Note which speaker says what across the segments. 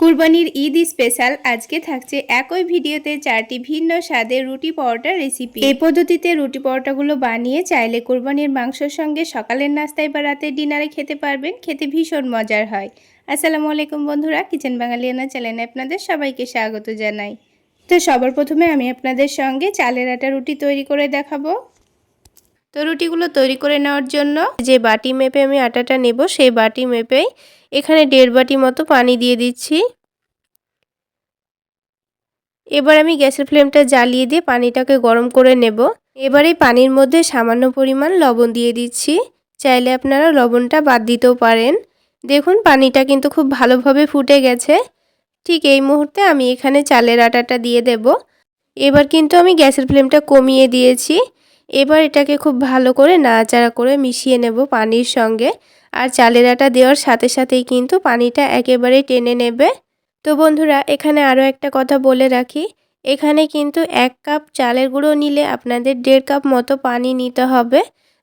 Speaker 1: কুরবানির ঈদ স্পেশাল আজকে থাকছে একই ভিডিওতে চারটি ভিন্ন স্বাদের রুটি পরোটা রেসিপি এই পদ্ধতিতে রুটি পরোটাগুলো বানিয়ে চাইলে কুরবানির মাংসের সঙ্গে সকালের নাস্তায় বা রাতের ডিনারে খেতে পারবেন, খেতে ভীষণ মজার হয়। আসসালামু আলাইকুম বন্ধুরা, কিচেন বাঙালিয়ানা চ্যানেলে আপনাদের সবাইকে স্বাগত জানাই। তো সবার প্রথমে আমি আপনাদের সঙ্গে চালের আটা রুটি তৈরি করে দেখাবো। তো রুটিগুলো তৈরি করে নেওয়ার জন্য যে বাটি মেপে আমি আটাটা নেব, সেই বাটি মেপেই এখানে দেড় বাটি মতো পানি দিয়ে দিচ্ছি। এবার আমি গ্যাসের ফ্লেমটা জ্বালিয়ে দিয়ে পানিটাকে গরম করে নেব। এবার পানির মধ্যে সামান্য পরিমাণ লবণ দিয়ে দিচ্ছি। চাইলে আপনারা লবণটা বাদ দিতেও পারেন। দেখুন, পানিটা কিন্তু খুব ভালোভাবে ফুটে গেছে। ঠিক এই মুহূর্তে আমি এখানে চালের আটাটা দিয়ে দেব। এবার কিন্তু আমি গ্যাসের ফ্লেমটা কমিয়ে দিয়েছি। এবার এটাকে খুব ভালো করে নাড়াচাড়া করে মিশিয়ে নেব পানির সঙ্গে। আর চালের আটা দেওয়ার সাথে সাথেই কিন্তু পানিটা একেবারে টেনে নেবে। তো বন্ধুরা, এখানে আরও একটা কথা বলে রাখি। এখানে কিন্তু এক কাপ চালের গুঁড়ো নিলে আপনাদের দেড় কাপ মতো পানি নিতে হবে।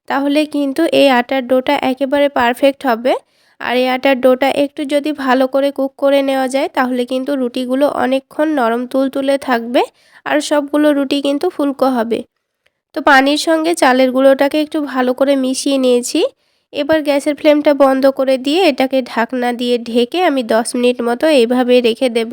Speaker 1: তাহলে কিন্তু এই আটার ডোটা একেবারে পারফেক্ট হবে। আর এই আটার ডোটা একটু যদি ভালো করে কুক করে নেওয়া যায়, তাহলে কিন্তু রুটিগুলো অনেকক্ষণ নরম তুলতুলে থাকবে আর সবগুলো রুটি কিন্তু ফুলকো হবে। তো পানির সঙ্গে চালের গুঁড়োটাকে একটু ভালো করে মিশিয়ে নিয়েছি। এবার গ্যাসের ফ্লেমটা বন্ধ করে দিয়ে এটাকে ঢাকনা দিয়ে ঢেকে আমি 10 মিনিট মতো এইভাবে রেখে দেব।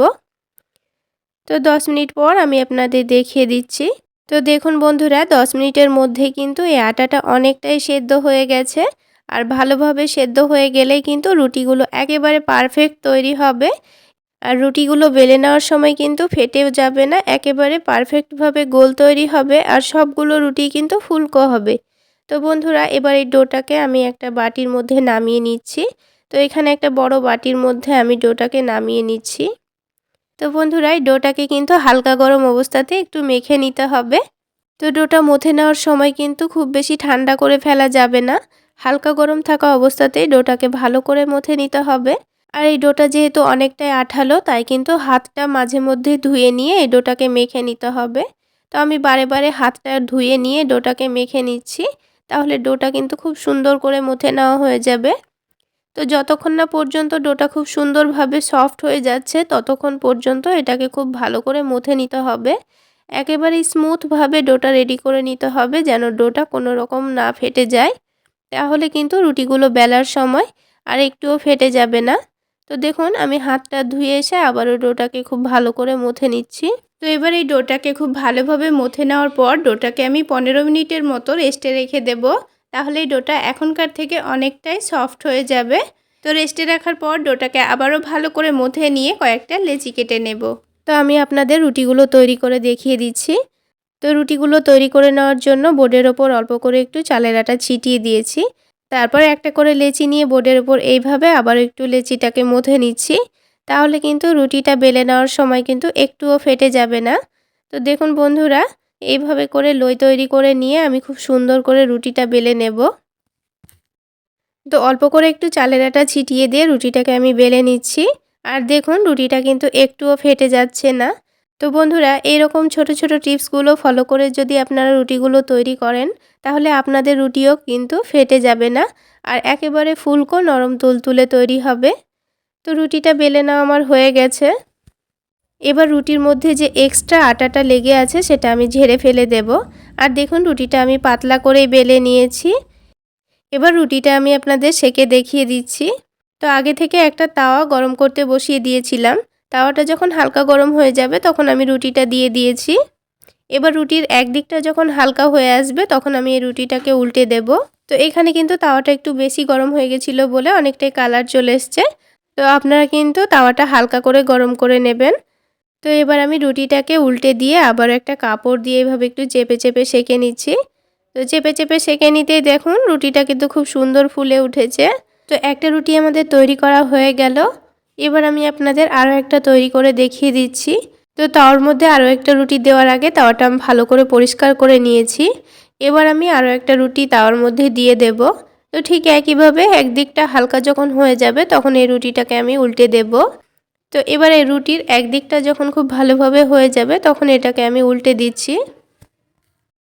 Speaker 1: তো 10 মিনিট পর আমি আপনাদের দেখিয়ে দিচ্ছি। তো দেখুন বন্ধুরা 10 মিনিটের মধ্যে কিন্তু এই আটাটা অনেকটাই সেদ্ধ হয়ে গেছে। আর ভালোভাবে সেদ্ধ হয়ে গেলেই কিন্তু রুটিগুলো একেবারে পারফেক্ট তৈরি হবে। আর রুটিগুলো বেলে নেওয়ার সময় কিন্তু ফেটেও যাবে না, একেবারে পারফেক্টভাবে গোল তৈরি হবে। আর সবগুলো রুটি কিন্তু ফুলকো হবে। তো বন্ধুরা, এবার এই ডোটাকে আমি একটা বাটির মধ্যে নামিয়ে নিচ্ছি। তো এখানে একটা বড় বাটির মধ্যে আমি ডোটাকে নামিয়ে নিচ্ছি। তো বন্ধুরা, এই ডোটাকে কিন্তু হালকা গরম অবস্থাতে একটু মেখে নিতে হবে। তো ডোটা মথে নেওয়ার সময় কিন্তু খুব বেশি ঠান্ডা করে ফেলা যাবে না। হালকা গরম থাকা অবস্থাতেই ডোটাকে ভালো করে মথে নিতে হবে। আর এই ডোটা যেহেতু অনেকটাই আঠালো, তাই কিন্তু হাতটা মাঝে মধ্যে ধুয়ে নিয়ে এই ডোটাকে মেখে নিতে হবে। তো আমি বারে বারে হাতটা ধুয়ে নিয়ে ডোটাকে মেখে নিচ্ছি। তাহলে ডোটা কিন্তু খুব সুন্দর করে মুথে নেওয়া হয়ে যাবে। তো যতক্ষণ না পর্যন্ত ডোটা খুব সুন্দরভাবে সফট হয়ে যাচ্ছে, ততক্ষণ পর্যন্ত এটাকে খুব ভালো করে মুথে নিতে হবে। একেবারে স্মুথভাবে ডোটা রেডি করে নিতে হবে যেন ডোটা কোনো রকম না ফেটে যায়। তাহলে কিন্তু রুটিগুলো বেলার সময় আর একটুও ফেটে যাবে না। তো দেখুন, আমি হাতটা ধুয়ে এসে আবারও ডোটাকে খুব ভালো করে মুথে নিচ্ছি। তো এবার এই ডোটাকে খুব ভালোভাবে মথে নেওয়ার পর ডোটাকে আমি পনেরো মিনিটের মতো রেস্টে রেখে দেব। তাহলে এই ডোটা এখনকার থেকে অনেকটাই সফট হয়ে যাবে। তো রেস্টে রাখার পর ডোটাকে আবারও ভালো করে মথে নিয়ে কয়েকটা লেচি কেটে নেব। তো আমি আপনাদের রুটিগুলো তৈরি করে দেখিয়ে দিচ্ছি। তো রুটিগুলো তৈরি করে নেওয়ার জন্য বোর্ডের ওপর অল্প করে একটু চালের আটা ছিটিয়ে দিয়েছি। তারপর একটা করে লেচি নিয়ে বোর্ডের ওপর এইভাবে আবার একটু লেচিটাকে মথে নিচ্ছি। তাহলে কিন্তু রুটিটা বেলে নেওয়ার সময় কিন্তু একটুও ফেটে যাবে না। তো দেখুন বন্ধুরা, এইভাবে করে লই তৈরি করে নিয়ে আমি খুব সুন্দর করে রুটিটা বেলে নেব। তো অল্প করে একটু চালের আটা ছিটিয়ে দিয়ে রুটিটাকে আমি বেলে নিচ্ছি। আর দেখুন রুটিটা কিন্তু একটুও ফেটে যাচ্ছে না। তো বন্ধুরা এরকম ছোট ছোট টিপসগুলো ফলো করে যদি আপনারা রুটিগুলো তৈরি করেন, তাহলে আপনাদের রুটিও কিন্তু ফেটে যাবে না। আর একেবারে ফুলকো নরম তুলতুলে তৈরি হবে। তো রুটিটা বেলে নেওয়া আমার হয়ে গেছে। এবার রুটির মধ্যে যে এক্সট্রা আটাটা লেগে আছে সেটা আমি ঝেড়ে ফেলে দেব। আর দেখুন রুটিটা আমি পাতলা করেই বেলে নিয়েছি। এবার রুটিটা আমি আপনাদের সেকে দেখিয়ে দিচ্ছি। তো আগে থেকে একটা তাওয়া গরম করতে বসিয়ে দিয়েছিলাম। তাওয়াটা যখন হালকা গরম হয়ে যাবে তখন আমি রুটিটা দিয়ে দিয়েছি। এবার রুটির একদিকটা যখন হালকা হয়ে আসবে তখন আমি এই রুটিটাকে উল্টে দেব। তো এখানে কিন্তু তাওয়াটা একটু বেশি গরম হয়ে গেছিল বলে অনেকটাই কালার চলে এসছে। তো আপনারা কিন্তু তাওয়াটা হালকা করে গরম করে নেবেন। তো এবার আমি রুটিটাকে উল্টে দিয়ে আবার একটা কাপড় দিয়ে এভাবে একটু চেপে চেপে সেঁকে নিচ্ছি। তো চেপে চেপে সেঁকে নিতেই দেখুন রুটিটা কিন্তু খুব সুন্দর ফুলে উঠেছে। তো একটা রুটি আমাদের তৈরি করা হয়ে গেল। এবার আমি আপনাদের আরও একটা তৈরি করে দেখিয়ে দিচ্ছি। তো তাওয়ার মধ্যে আরও একটা রুটি দেওয়ার আগে তাওয়াটা আমি ভালো করে পরিষ্কার করে নিয়েছি। এবার আমি আরও একটা রুটি তাওয়ার মধ্যে দিয়ে দেব। তো ঠিক একইভাবে একদিকটা হালকা যখন হয়ে যাবে তখন এই রুটিটাকে আমি উল্টে দেব। তো এবার এই রুটির একদিকটা যখন খুব ভালোভাবে হয়ে যাবে তখন এটাকে আমি উল্টে দিচ্ছি।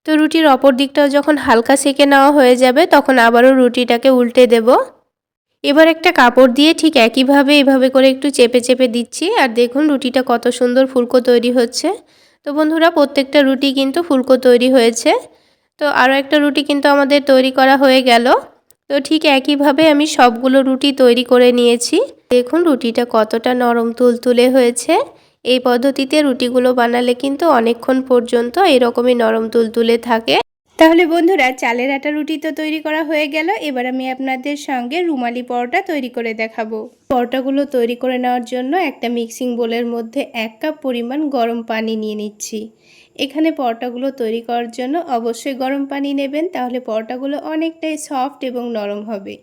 Speaker 1: তো রুটির অপর দিকটাও যখন হালকা সেকে নেওয়া হয়ে যাবে তখন আবারও রুটিটাকে উল্টে দেব। এবার একটা কাপড় দিয়ে ঠিক একইভাবে এভাবে করে একটু চেপে চেপে দিচ্ছি আর দেখুন রুটিটা কত সুন্দর ফুলকো তৈরি হচ্ছে। তো বন্ধুরা প্রত্যেকটা রুটি কিন্তু ফুলকো তৈরি হয়েছে। তো আরও একটা রুটি কিন্তু আমাদের তৈরি করা হয়ে গেল। তো ঠিক একইভাবে আমি সবগুলো রুটি তৈরি করে নিয়েছি। দেখুন, রুটিটা কতটা নরম তুলতুলে হয়েছে। এই পদ্ধতিতে রুটিগুলো বানালে কিন্তু অনেকক্ষণ পর্যন্ত এরকমই নরম তুলতুলে থাকে। তাহলে বন্ধুরা, চালের আটা রুটি তো তৈরি করা হয়ে গেল। এবার আমি আপনাদের সঙ্গে রুমালি পরোটা তৈরি করে দেখাবো। পরোটাগুলো তৈরি করে নেওয়ার জন্য একটা মিক্সিং বোলের মধ্যে এক কাপ পরিমাণ গরম পানি নিয়ে নিচ্ছি। এখানে পরোটাগুলো তৈরি করার জন্য অবশ্যই গরম পানি নেবেন, তাহলে পরোটাগুলো অনেকটাই সফট এবং নরম হবে।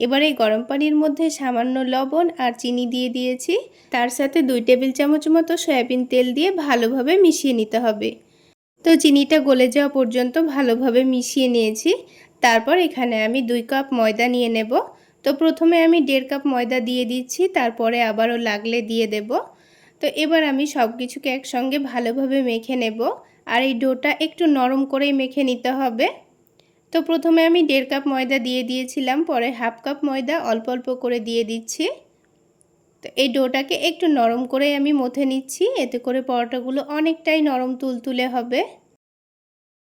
Speaker 1: এবার এই গরম পানির মধ্যে সামান্য লবণ আর চিনি দিয়ে দিয়েছি। তার সাথে দুই টেবিল চামচ মতো সয়াবিন তেল দিয়ে ভালোভাবে মিশিয়ে নিতে হবে। তো চিনিটা গলে যাওয়া পর্যন্ত ভালোভাবে মিশিয়ে নিয়েছি। তারপর এখানে আমি দুই কাপ ময়দা নিয়ে নেব। তো প্রথমে আমি দেড় কাপ ময়দা দিয়ে দিচ্ছি, তারপরে আবারও লাগলে দিয়ে দেব। তো এবার আমি সব কিছুকে একসঙ্গে ভালোভাবে মেখে নেব। আর এই ডোটা একটু নরম করেই মেখে নিতে হবে। তো প্রথমে আমি দেড় কাপ ময়দা দিয়ে দিয়েছিলাম, পরে হাফ কাপ ময়দা অল্প অল্প করে দিয়ে দিচ্ছি। তো এই ডোটাকে একটু নরম করে আমি মথে নিচ্ছি, এতে করে পরোটাগুলো অনেকটাই নরম তুলতুলে হবে।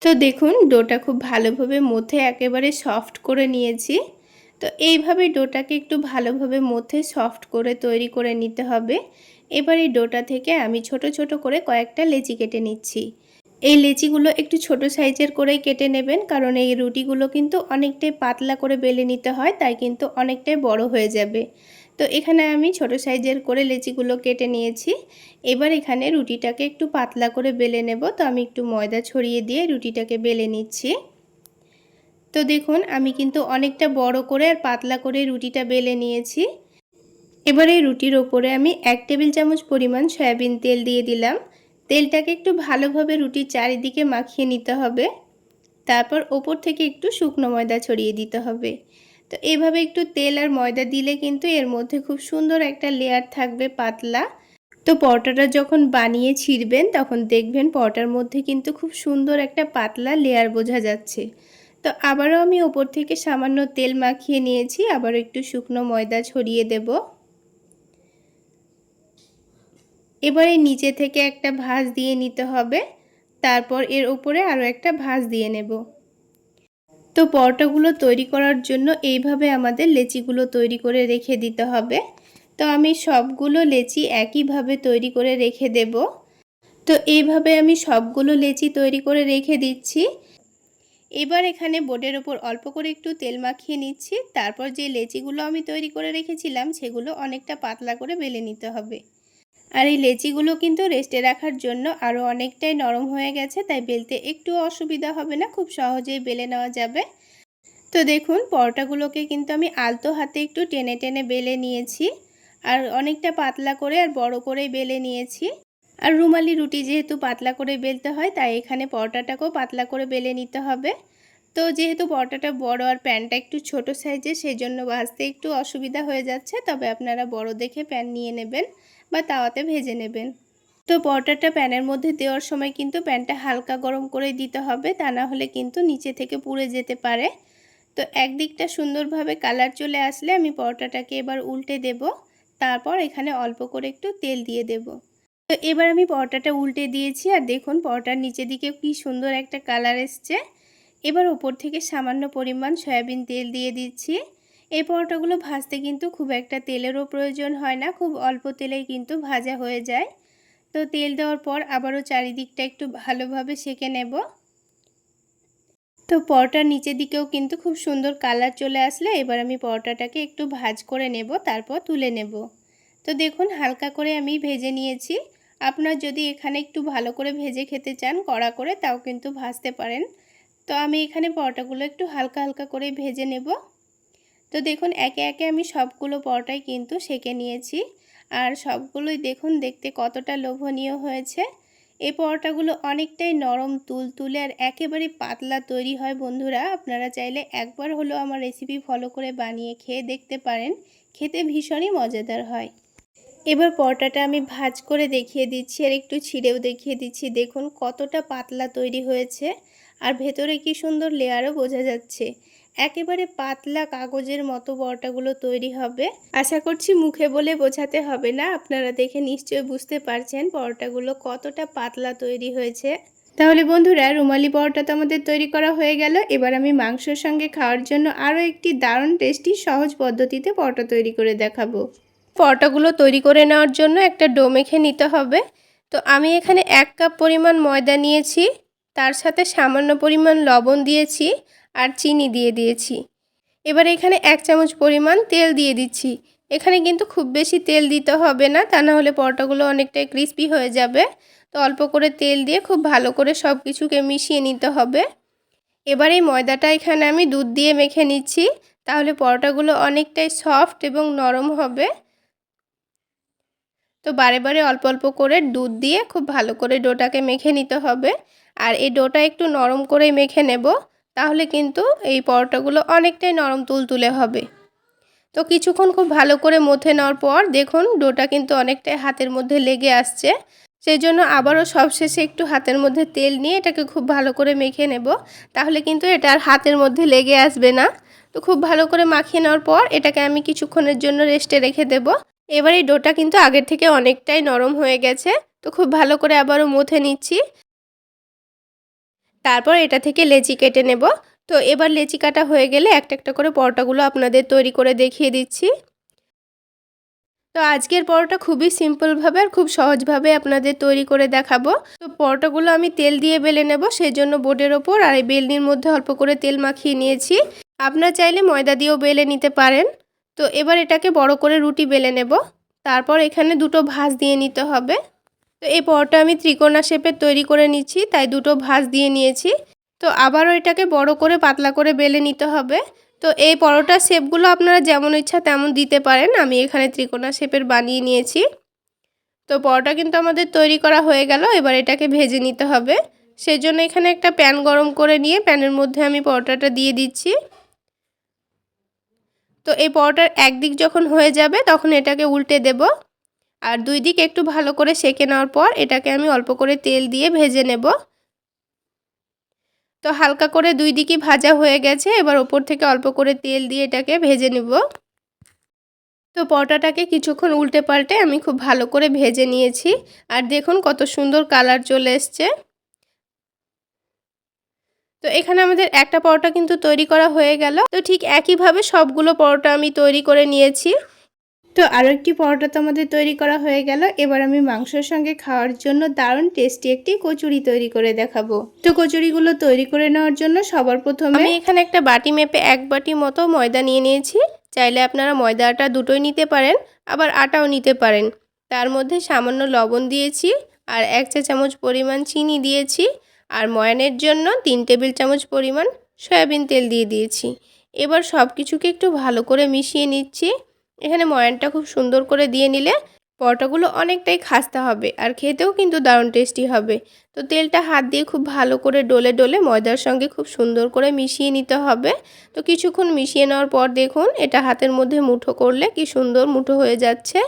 Speaker 1: তো দেখুন, ডোটা খুব ভালোভাবে মথে একেবারে সফট করে নিয়েছি। তো এইভাবে ডোটাকে একটু ভালোভাবে মধ্যে সফট করে তৈরি করে নিতে হবে। এবার এই ডোটা থেকে আমি ছোট ছোট করে কয়েকটা লেচি কেটে নিচ্ছি। এই লেচিগুলো একটু ছোট সাইজের করেই কেটে নেবেন, কারণ এই রুটিগুলো কিন্তু অনেকটাই পাতলা করে বেলে নিতে হয়, তাই কিন্তু অনেকটাই বড় হয়ে যাবে। তো এখানে আমি ছোট সাইজের করে লেচিগুলো কেটে নিয়েছি। এবার এখানে রুটিটাকে একটু পাতলা করে বেলে নেব। তো আমি একটু ময়দা ছড়িয়ে দিয়ে রুটিটাকে বেলে নিচ্ছি। তো দেখুন, আমি কিন্তু অনেকটা বড় করে আর পাতলা করে রুটিটা বেলে নিয়েছি। এবার এই রুটির ওপরে আমি এক টেবিল চামচ পরিমাণ সয়াবিন তেল দিয়ে দিলাম। তেলটাকে একটু ভালোভাবে রুটির চারিদিকে মাখিয়ে নিতে হবে। তারপর ওপর থেকে একটু শুকনো ময়দা ছড়িয়ে দিতে হবে। তো এভাবে একটু তেল আর ময়দা দিলে কিন্তু এর মধ্যে খুব সুন্দর একটা লেয়ার থাকবে পাতলা। তো পরোটাটা যখন বানিয়ে ছিঁড়বেন, তখন দেখবেন পরোটার মধ্যে কিন্তু খুব সুন্দর একটা পাতলা লেয়ার বোঝা যাচ্ছে। তো আবারও আমি ওপর থেকে সামান্য তেল মাখিয়ে নিয়েছি, আবারও একটু শুকনো ময়দা ছড়িয়ে দেব। এবারে নিচে থেকে একটা ভাঁজ দিয়ে নিতে হবে, তারপর এর উপরে আরও একটা ভাঁজ দিয়ে নেব। তো পরোটাগুলো তৈরি করার জন্য এইভাবে আমাদের লেচিগুলো তৈরি করে রেখে দিতে হবে। তো আমি সবগুলো লেচি একইভাবে তৈরি করে রেখে দেব। তো এইভাবে আমি সবগুলো লেচি তৈরি করে রেখে দিচ্ছি। এবার এখানে বোর্ডের ওপর অল্প করে একটু তেল মাখিয়ে নিচ্ছি। তারপর যে লেচিগুলো আমি তৈরি করে রেখেছিলাম, সেগুলো অনেকটা পাতলা করে বেলে নিতে হবে। আর এই লেচিগুলো কিন্তু রেস্টে রাখার জন্য আরও অনেকটাই নরম হয়ে গেছে, তাই বেলতে একটু অসুবিধা হবে না, খুব সহজেই বেলে নেওয়া যাবে। তো দেখুন, পরোটাগুলোকে কিন্তু আমি আলতো হাতে একটু টেনে টেনে বেলে নিয়েছি। আর অনেকটা পাতলা করে আর বড় করে বেলে নিয়েছি। আর রুমালি রুটি যেহেতু পাতলা করে বেলতে হয়, তাই এখানে পরোটাটাকেও পাতলা করে বেলে নিতে হবে। তো যেহেতু পরোটাটা বড় আর প্যানটা একটু ছোট সাইজে সেই জন্য ভাজতে একটু অসুবিধা হয়ে যাচ্ছে। তবে আপনারা বড় দেখে প্যান নিয়ে নেবেন বা তাওয়াতে ভেজে নেবেন। তো পরোটাটা প্যানের মধ্যে দেওয়ার সময় কিন্তু প্যানটা হালকা গরম করে দিতে হবে, তা না হলে কিন্তু নিচে থেকে পুড়ে যেতে পারে। তো একদিকটা সুন্দরভাবে কালার চলে আসলে আমি পরোটাটাকে এবার উল্টে দেব, তারপর এখানে অল্প করে একটু তেল দিয়ে দেব। তো এবার আমি পরোটাটা উল্টে দিয়েছি আর দেখুন পরোটার নিচের দিকে কি সুন্দর একটা কালার এসছে। এবার ওপর থেকে সামান্য পরিমাণ সয়াবিন তেল দিয়ে দিচ্ছি। এই পরোটাগুলো ভাজতে কিন্তু খুব একটা তেলেরও প্রয়োজন হয় না, খুব অল্প তেলেই কিন্তু ভাজা হয়ে যায়। তো তেল দেওয়ার পর আবারও চারিদিকটা একটু ভালোভাবে সেঁকে নেব। তো পরোটার নিচের দিকেও কিন্তু খুব সুন্দর কালার চলে আসলে এবার আমি পরোটাটাকে একটু ভাজ করে নেব, তারপর তুলে নেব। তো দেখুন হালকা করে আমি ভেজে নিয়েছি। আপনার যদি এখানে একটু ভালো করে ভেজে খেতে চান কড়া করে, তাও কিন্তু ভাজতে পারেন। তো আমি এখানে পরোটাগুলো একটু হালকা হালকা করে ভেজে নেব। তো দেখুন, একে একে আমি সবগুলো পরোটাই কিন্তু সেকে নিয়েছি। আর সবগুলোই দেখুন, দেখতে কতটা লোভনীয় হয়েছে। এই পরোটাগুলো অনেকটাই নরম তুল তুলে আর একেবারে পাতলা তৈরি হয় বন্ধুরা। আপনারা চাইলে একবার হলেও আমার রেসিপি ফলো করে বানিয়ে খেয়ে দেখতে পারেন। খেতে ভীষণই মজাদার হয়। এবার পরোটাটা আমি ভাজ করে দেখিয়ে দিচ্ছি আর একটু ছিঁড়েও দেখিয়ে দিচ্ছি। দেখুন কতটা পাতলা তৈরি হয়েছে আর ভেতরে কি সুন্দর লেয়ারও বোঝা যাচ্ছে। একেবারে পাতলা কাগজের মতো পরোটাগুলো তৈরি হবে। আশা করছি মুখে বলে বোঝাতে হবে না। আপনারা দেখে নিশ্চয়ই বুঝতে পারছেন পরোটাগুলো কতটা পাতলা তৈরি হয়েছে। তাহলে বন্ধুরা, রুমালি পরোটা তো আমাদের তৈরি করা হয়ে গেল। এবার আমি মাংসর সঙ্গে খাওয়ার জন্য আরও একটি দারুণ টেস্টি সহজ পদ্ধতিতে পরোটা তৈরি করে দেখাবো। পরোটাগুলো তৈরি করে নেওয়ার জন্য একটা ডো মেখে নিতে হবে। তো আমি এখানে এক কাপ পরিমাণ ময়দা নিয়েছি, তার সাথে সামান্য পরিমাণ লবণ দিয়েছি আর চিনি দিয়ে দিয়েছি। এবার এখানে এক চামচ পরিমাণ তেল দিয়ে দিচ্ছি। এখানে কিন্তু খুব বেশি তেল দিতে হবে না, তা না হলে পরোটাগুলো অনেকটাই ক্রিস্পি হয়ে যাবে। তো অল্প করে তেল দিয়ে খুব ভালো করে সব কিছুকে মিশিয়ে নিতে হবে। এবার এই ময়দাটা এখানে আমি দুধ দিয়ে মেখে নিচ্ছি, তাহলে পরোটাগুলো অনেকটাই সফট এবং নরম হবে। তো বারে বারে অল্প অল্প করে দুধ দিয়ে খুব ভালো করে ডোটাকে মেখে নিতে হবে। আর এই ডোটা একটু নরম করেই মেখে নেব, তাহলে কিন্তু এই পরোটাগুলো অনেকটাই নরম তুলতুলে হবে। তো কিছুক্ষণ খুব ভালো করে মথে নেওয়ার পর দেখুন ডোটা কিন্তু অনেকটাই হাতের মধ্যে লেগে আসছে। সেই জন্য আবারও সবশেষে একটু হাতের মধ্যে তেল নিয়ে এটাকে খুব ভালো করে মেখে নেব, তাহলে কিন্তু এটা আর হাতের মধ্যে লেগে আসবে না। তো খুব ভালো করে মাখিয়ে নেওয়ার পর এটাকে আমি কিছুক্ষণের জন্য রেস্টে রেখে দেব। এবার এই ডোটা কিন্তু আগের থেকে অনেকটাই নরম হয়ে গেছে, তো খুব ভালো করে আবারও মুথে নিচ্ছি। তারপর এটা থেকে লেচি কেটে নেব। তো এবার লেচি কাটা হয়ে গেলে একটা একটা করে পরোটাগুলো আপনাদের তৈরি করে দেখিয়ে দিচ্ছি। তো আজকের পরোটা খুবই সিম্পলভাবে আর খুব সহজভাবে আপনাদের তৈরি করে দেখাবো। তো পরোটাগুলো আমি তেল দিয়ে বেলে নেব সেই জন্য বোর্ডের ওপর আর এই বেলনির মধ্যে অল্প করে তেল মাখিয়ে নিয়েছি। আপনার চাইলে ময়দা দিয়েও বেলে নিতে পারেন। তো এবার এটাকে বড় করে রুটি বেলে নেব। তারপর এখানে দুটো ভাঁজ দিয়ে নিতে হবে। তো এই পরোটা আমি ত্রিকোণা শেপের তৈরি করে নিচ্ছি, তাই দুটো ভাঁজ দিয়ে নিয়েছি। তো আবারও এটাকে বড় করে পাতলা করে বেলে নিতে হবে। তো এই পরোটার শেপগুলো আপনারা যেমন ইচ্ছা তেমন দিতে পারেন, আমি এখানে ত্রিকোণা শেপের বানিয়ে নিয়েছি। তো পরোটা কিন্তু আমাদের তৈরি করা হয়ে গেল, এবার এটাকে ভেজে নিতে হবে। সেজন্য এখানে একটা প্যান গরম করে নিয়ে প্যানের মধ্যে আমি পরোটাটা দিয়ে দিচ্ছি। তো এই পরোটার একদিক যখন হয়ে যাবে, তখন এটাকে উল্টে দেব। আর দুই দিক একটু ভালো করে সেকে নেওয়ার পর, এটাকে আমি অল্প করে তেল দিয়ে ভেজে নেব। তো হালকা করে দুই দিকই ভাজা হয়ে গেছে, এবার ওপর থেকে অল্প করে তেল দিয়ে এটাকে ভেজে নেব। তো পরোটাটাকে কিছুক্ষণ উল্টে পাল্টে আমি খুব ভালো করে ভেজে নিয়েছি। আর দেখুন কত সুন্দর কালার চলে এসছে। তো এখানে আমাদের একটা পরোটা কিন্তু তৈরি করা হয়ে গেল। তো ঠিক একইভাবে সবগুলো পরোটা আমি তৈরি করে নিয়েছি। তো আরও একটি পরোটা তো আমাদের তৈরি করা হয়ে গেল। এবার আমি মাংসের সঙ্গে খাওয়ার জন্য দারুণ টেস্টি একটি কচুরি তৈরি করে দেখাবো। তো কচুরিগুলো তৈরি করে নেওয়ার জন্য সবার প্রথমে আমি এখানে একটা বাটি মেপে এক বাটি মতো ময়দা নিয়ে নিয়েছি। চাইলে আপনারা ময়দা আটা দুটোই নিতে পারেন, আবার আটাও নিতে পারেন। তার মধ্যে সামান্য লবণ দিয়েছি আর এক চা চামচ পরিমাণ চিনি দিয়েছি। আর ময়ানের জন্য তিন টেবিল চামচ পরিমাণ সয়াবিন তেল দিয়ে দিয়েছি। এবার সব কিছুকে একটু ভালো করে মিশিয়ে নিচ্ছি। এখানে ময়ানটা খুব সুন্দর করে দিয়ে নিলে পরোটাগুলো অনেকটাই খাস্তা হবে আর খেতেও কিন্তু দারুণ টেস্টি হবে। তো তেলটা হাত দিয়ে খুব ভালো করে ডলে ডলে ময়দার সঙ্গে খুব সুন্দর করে মিশিয়ে নিতে হবে। তো কিছুক্ষণ মিশিয়ে নেওয়ার পর দেখুন এটা হাতের মধ্যে মুঠো করলে কি সুন্দর মুঠো হয়ে যাচ্ছে।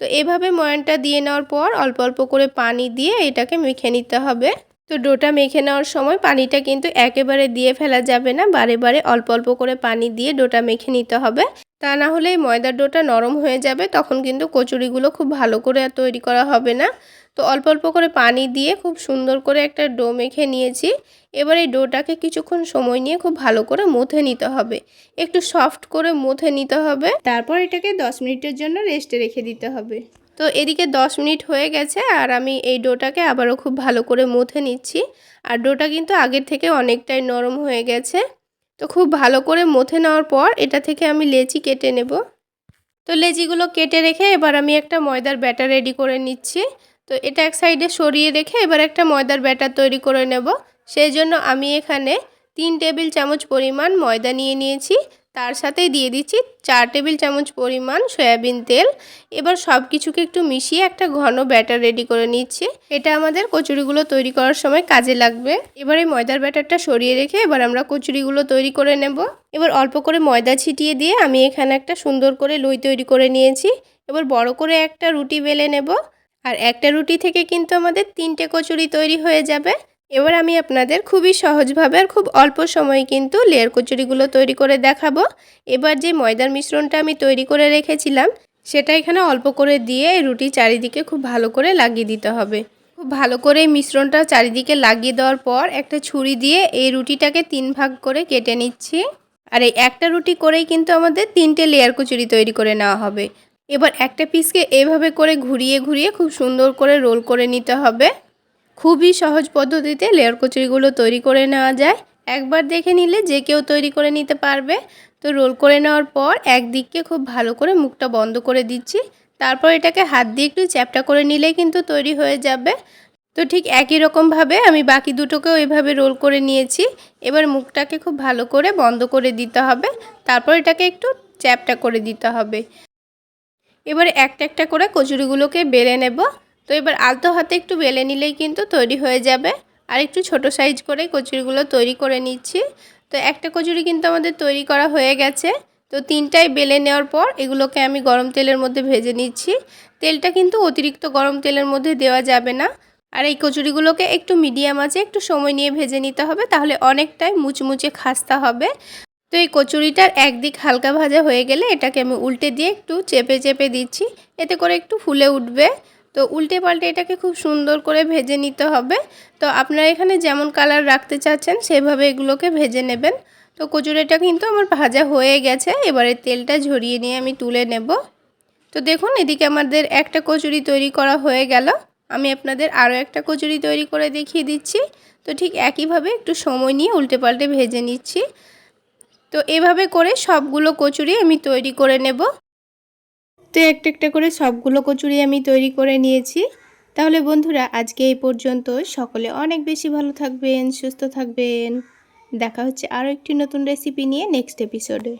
Speaker 1: তো এভাবে ময়ানটা দিয়ে নেওয়ার পর অল্প অল্প করে পানি দিয়ে এটাকে মেখে নিতে হবে। তো ডোটা মেখে নেওয়ার সময় পানিটা কিন্তু একেবারে দিয়ে ফেলা যাবে না। বারে বারে অল্প অল্প করে পানি দিয়ে ডোটা মেখে নিতে হবে। তা না হলে ময়দার ডোটা নরম হয়ে যাবে, তখন কিন্তু কচুরিগুলো খুব ভালো করে তৈরি করা হবে না। তো অল্প অল্প করে পানি দিয়ে খুব সুন্দর করে একটা ডো মেখে নিয়েছি। এবার এই ডোটাকে কিছুক্ষণ সময় নিয়ে খুব ভালো করে মুথে নিতে হবে। একটু সফট করে মুথে নিতে হবে। তারপর এটাকে দশ মিনিটের জন্য রেস্টে রেখে দিতে হবে। তো এদিকে 10 মিনিট হয়ে গেছে আর আমি এই ডোটাকে আবারও খুব ভালো করে মুথে নিচ্ছি। আর ডোটা কিন্তু আগের থেকে অনেকটাই নরম হয়ে গেছে। তো খুব ভালো করে মুথে নেওয়ার পর এটা থেকে আমি লেচি কেটে নেব। তো লেচিগুলো কেটে রেখে এবার আমি একটা ময়দার ব্যাটার রেডি করে নিচ্ছি। তো এটা এক সাইডে সরিয়ে রেখে এবার একটা ময়দার ব্যাটার তৈরি করে নেব। সেই জন্য আমি এখানে তিন টেবিল চামচ পরিমাণ ময়দা নিয়ে নিয়েছি। তার সাথেই দিয়ে দিচ্ছি চার টেবিল চামচ পরিমাণ সয়াবিন তেল। এবার সব কিছুকে একটু মিশিয়ে একটা ঘন ব্যাটার রেডি করে নিচ্ছি। এটা আমাদের কচুরিগুলো তৈরি করার সময় কাজে লাগবে। এবার এই ময়দার ব্যাটারটা সরিয়ে রেখে এবার আমরা কচুরিগুলো তৈরি করে নেব। এবার অল্প করে ময়দা ছিটিয়ে দিয়ে আমি এখানে একটা সুন্দর করে লুই তৈরি করে নিয়েছি। এবার বড় করে একটা রুটি বেলে নেব। আর একটা রুটি থেকে কিন্তু আমাদের তিনটে কচুরি তৈরি হয়ে যাবে। এবার আমি আপনাদের খুবই সহজভাবে আর খুব অল্প সময়ে কিন্তু লেয়ার কচুরিগুলো তৈরি করে দেখাবো। এবার যে ময়দার মিশ্রণটা আমি তৈরি করে রেখেছিলাম, সেটা এখানে অল্প করে দিয়ে এই রুটি চারিদিকে খুব ভালো করে লাগিয়ে দিতে হবে। খুব ভালো করে এই মিশ্রণটা চারিদিকে লাগিয়ে দেওয়ার পর একটা ছুরি দিয়ে এই রুটিটাকে তিন ভাগ করে কেটে নিচ্ছি। আর এই একটা রুটি করেই কিন্তু আমাদের তিনটে লেয়ার কচুরি তৈরি করে নেওয়া হবে। এবার একটা পিসকে এভাবে করে ঘুরিয়ে ঘুরিয়ে খুব সুন্দর করে রোল করে নিতে হবে। খুবই সহজ পদ্ধতিতে লেয়ার কচুরিগুলো তৈরি করে নেওয়া যায়। একবার দেখে নিলে যে কেউ তৈরি করে নিতে পারবে। তো রোল করে নেওয়ার পর একদিককে খুব ভালো করে মুখটা বন্ধ করে দিচ্ছি। তারপর এটাকে হাত দিয়ে একটু চ্যাপটা করে নিলেই কিন্তু তৈরি হয়ে যাবে। তো ঠিক একই রকমভাবে আমি বাকি দুটোকেও এভাবে রোল করে নিয়েছি। এবার মুখটাকে খুব ভালো করে বন্ধ করে দিতে হবে। তারপর এটাকে একটু চ্যাপটা করে দিতে হবে। এবার একটা একটা করে কচুরিগুলোকে বেড়ে নেব। তো এবার আলতো হাতে একটু বেলে নিলেই কিন্তু তৈরি হয়ে যাবে। আর একটু ছোট সাইজ করে কচুরিগুলো তৈরি করে নিচ্ছি। তো একটা কচুরি কিন্তু আমাদের তৈরি করা হয়ে গেছে। তো তিনটাই বেলে নেওয়ার পর এগুলোকে আমি গরম তেলের মধ্যে ভেজে নিচ্ছি। তেলটা কিন্তু অতিরিক্ত গরম তেলের মধ্যে দেওয়া যাবে না। আর এই কচুরিগুলোকে একটু মিডিয়াম আছে একটু সময় নিয়ে ভেজে নিতে হবে, তাহলে অনেকটাই মুচমুচে খাস্তা হবে। তো এই কচুরিটার একদিক হালকা ভাজা হয়ে গেলে এটাকে আমি উল্টে দিয়ে একটু চেপে চেপে দিচ্ছি। এতে করে একটু ফুলে উঠবে। তো উল্টে পাল্টে এটাকে খুব সুন্দর করে ভেজে নিতে হবে। তো আপনারা এখানে যেমন কালার রাখতে চাচ্ছেন, সেভাবে এগুলোকে ভেজে নেবেন। তো কচুরিটা কিন্তু আমার ভাজা হয়ে গেছে, এবারে তেলটা ঝরিয়ে নিয়ে আমি তুলে নেব। তো দেখুন, এদিকে আমাদের একটা কচুরি তৈরি করা হয়ে গেল। আমি আপনাদের আরও একটা কচুরি তৈরি করে দেখিয়ে দিচ্ছি। তো ঠিক একইভাবে একটু সময় নিয়ে উল্টে পাল্টে ভেজে নিচ্ছি। তো এভাবে করে সবগুলো কচুরি আমি তৈরি করে নেব। তো একটা একটা করে সবগুলো কচুরি আমি তৈরি করে নিয়েছি। তাহলে বন্ধুরা, আজকে এই পর্যন্ত। সকলে অনেক বেশি ভালো থাকবেন, সুস্থ থাকবেন। দেখা হচ্ছে আরও একটি নতুন রেসিপি নিয়ে নেক্সট এপিসোডে